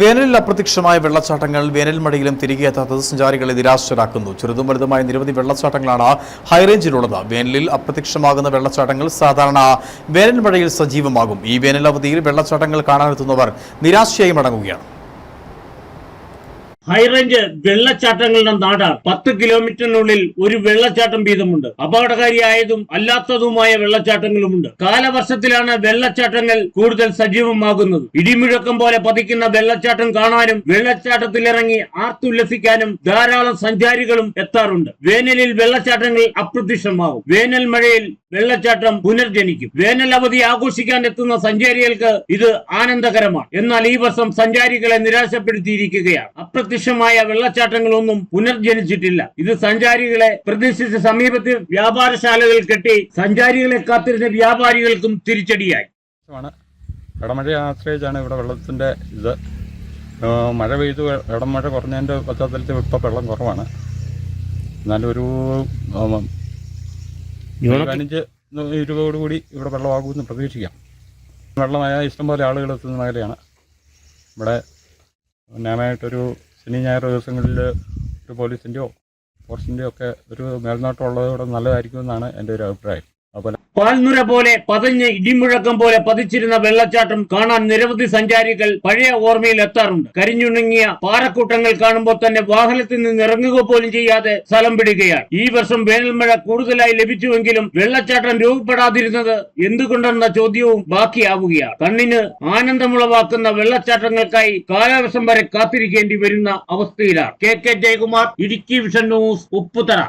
വേനലിൽ അപ്രത്യക്ഷമായ വെള്ളച്ചാട്ടങ്ങൾ വേനൽ മഴയിലും തിരികെ എത്താത്തത് സഞ്ചാരികളെ നിരാശരാക്കുന്നു. ചെറുതും വലുതുമായ നിരവധി വെള്ളച്ചാട്ടങ്ങളാണ് ഹൈറേഞ്ചിലുള്ളത് വേനലിൽ അപ്രത്യക്ഷമാകുന്ന വെള്ളച്ചാട്ടങ്ങൾ സാധാരണ വേനൽ മഴയിൽ സജീവമാകും. ഈ വേനൽ അവധിയിൽ വെള്ളച്ചാട്ടങ്ങൾ കാണാനെത്തുന്നവർ നിരാശയായി മടങ്ങുകയാണ്. ഹൈറേഞ്ച് വെള്ളച്ചാട്ടങ്ങളുടെ നാടാണ് പത്ത് കിലോമീറ്ററിനുള്ളിൽ ഒരു വെള്ളച്ചാട്ടം വീതമുണ്ട്. അപകടകാരിയായതും അല്ലാത്തതുമായ വെള്ളച്ചാട്ടങ്ങളുമുണ്ട്. കാലവർഷത്തിലാണ് വെള്ളച്ചാട്ടങ്ങൾ കൂടുതൽ സജീവമാകുന്നത്. ഇടിമുഴക്കം പോലെ പതിക്കുന്ന വെള്ളച്ചാട്ടം കാണാനും വെള്ളച്ചാട്ടത്തിലിറങ്ങി ആർത്തുല്ലസിക്കാനും ധാരാളം സഞ്ചാരികളും എത്താറുണ്ട്. വേനലിൽ വെള്ളച്ചാട്ടങ്ങൾ അപ്രത്യക്ഷമാകും വേനൽ മഴയിൽ വെള്ളച്ചാട്ടം പുനർജനിക്കും. വേനൽ അവധി ആഘോഷിക്കാൻ എത്തുന്ന സഞ്ചാരികൾക്ക് ഇത് ആനന്ദകരമാണ്. എന്നാൽ ഈ വർഷം സഞ്ചാരികളെ നിരാശപ്പെടുത്തിയിരിക്കുകയാണ്. അപ്രത്യക്ഷമായ വെള്ളച്ചാട്ടങ്ങളൊന്നും പുനർജനിച്ചിട്ടില്ല. ഇത് സഞ്ചാരികളെ പ്രതീക്ഷിച്ച സമീപത്ത് വ്യാപാരശാലകൾ കെട്ടി സഞ്ചാരികളെ കാത്തിരുന്ന വ്യാപാരികൾക്കും തിരിച്ചടിയായി. ഇടമഴയെ ആശ്രയിച്ചാണ് ഇവിടെ വെള്ളത്തിന്റെ ഇത്. മഴ പെയ്തു ഇടമഴ കുറഞ്ഞതിന്റെ പശ്ചാത്തലത്തിൽ ഇപ്പൊ വെള്ളം കുറവാണ്. എന്നാലും ഒരു പതിനഞ്ച് ഇരുപതോടു കൂടി ഇവിടെ വെള്ളമാകുമെന്ന് പ്രതീക്ഷിക്കാം. വെള്ളമായ ഇഷ്ടംപോലെ ആളുകൾ എത്തുന്ന മേഖലയാണ്. ഇവിടെ ന്യായമായിട്ടൊരു ശനി ഞായർ ദിവസങ്ങളിൽ ഒരു പോലീസിന്റെയോ ഫോറസ്റ്റിന്റെയോ ഒക്കെ ഒരു മേൽനോട്ടം ഉള്ളതോടെ നല്ലതായിരിക്കുമെന്നാണ് എന്റെ ഒരു അഭിപ്രായം. പാൽനുര പോലെ പതഞ്ഞ് ഇടിമുഴക്കം പോലെ പതിച്ചിരുന്ന വെള്ളച്ചാട്ടം കാണാൻ നിരവധി സഞ്ചാരികൾ പഴയ ഓർമ്മയിൽ എത്താറുണ്ട്. കരിഞ്ഞുണങ്ങിയ പാറക്കൂട്ടങ്ങൾ കാണുമ്പോൾ തന്നെ വാഹനത്തിൽ നിന്ന് ഇറങ്ങുക പോലും ചെയ്യാതെ സ്ഥലം പിടിക്കുകയാണ്. ഈ വർഷം വേനൽമഴ കൂടുതലായി ലഭിച്ചുവെങ്കിലും വെള്ളച്ചാട്ടം രൂപപ്പെടാതിരുന്നത് എന്തുകൊണ്ടെന്ന ചോദ്യവും ബാക്കിയാവുകയാണ്. കണ്ണിന് ആനന്ദമുളവാക്കുന്ന വെള്ളച്ചാട്ടങ്ങൾക്കായി കാലവർഷം വരെ കാത്തിരിക്കേണ്ടി വരുന്ന അവസ്ഥയിലാണ്. K K Jayakumar Idukki Vision News Upputhara.